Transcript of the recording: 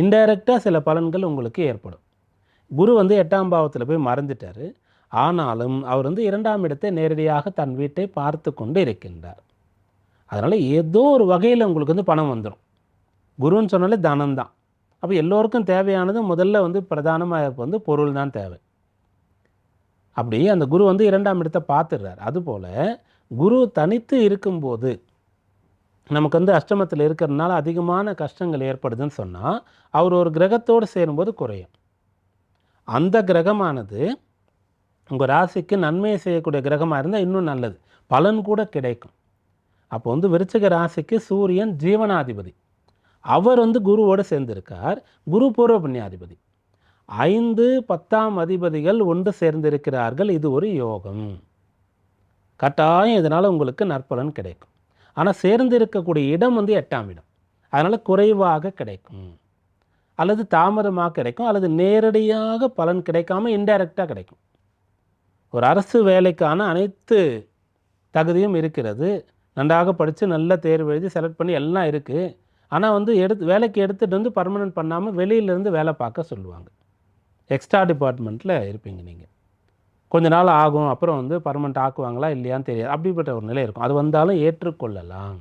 இன்டைரக்டாக சில பலன்கள் உங்களுக்கு ஏற்படும். குரு வந்து எட்டாம் பாவத்தில் போய் மறந்துட்டார். ஆனாலும் அவர் வந்து இரண்டாம் இடத்தை நேரடியாக தன் வீட்டை பார்த்து கொண்டு இருக்கின்றார். அதனால் ஏதோ ஒரு வகையில் உங்களுக்கு வந்து பணம் வந்துடும் குருன்னு சொன்னாலே தனம்தான். அப்போ எல்லோருக்கும் தேவையானது முதல்ல வந்து பிரதானமாக வந்து பொருள் தான் தேவை. அப்படி அந்த குரு வந்து இரண்டாம் இடத்தை பார்த்துடுறார். அதுபோல் குரு தனித்து இருக்கும்போது நமக்கு வந்து அஷ்டமத்தில் இருக்கிறதுனால அதிகமான கஷ்டங்கள் ஏற்படுதுன்னு சொன்னால் அவர் ஒரு கிரகத்தோடு சேரும்போது குறையும். அந்த கிரகமானது உங்கள் ராசிக்கு நன்மையை செய்யக்கூடிய கிரகமாக இருந்தால் இன்னும் நல்லது. பலன் கூட கிடைக்கும். அப்போ வந்து விருச்சிக ராசிக்கு சூரியன் ஜீவனாதிபதி. அவர் வந்து குருவோடு சேர்ந்திருக்கார். குரு பூர்வ புண்ணியாதிபதி ஐந்து பத்தாம் அதிபதிகள் ஒன்று சேர்ந்திருக்கிறார்கள். இது ஒரு யோகம். கட்டாயம் இதனால் உங்களுக்கு நற்பலன் கிடைக்கும். ஆனால் சேர்ந்து இருக்கக்கூடிய இடம் வந்து எட்டாம் இடம். அதனால் குறைவாக கிடைக்கும். அல்லது தாமதமாக கிடைக்கும். அல்லது நேரடியாக பலன் கிடைக்காம இன்டைரக்டாக கிடைக்கும். ஒரு அரசு வேலைக்கான அனைத்து தகுதியும் இருக்கிறது. நன்றாக படித்து நல்ல தேர்வு எழுதி செலக்ட் பண்ணி எல்லாம் இருக்குது ஆனால் வந்து எடுத்து வேலைக்கு எடுத்துகிட்டு வந்து பர்மனெண்ட் பண்ணாமல் வெளியிலேருந்து வேலை பார்க்க சொல்லுவாங்க. எக்ஸ்ட்ரா டிபார்ட்மெண்ட்டில் இருப்பீங்க நீங்கள் கொஞ்ச நாள் ஆகும் அப்புறம் வந்து பர்மனெண்ட் ஆக்குவாங்களா இல்லையான்னு தெரியாது. அப்படிப்பட்ட ஒரு நிலை இருக்கும். அது வந்தாலும் ஏற்றுக்கொள்ளலாம்.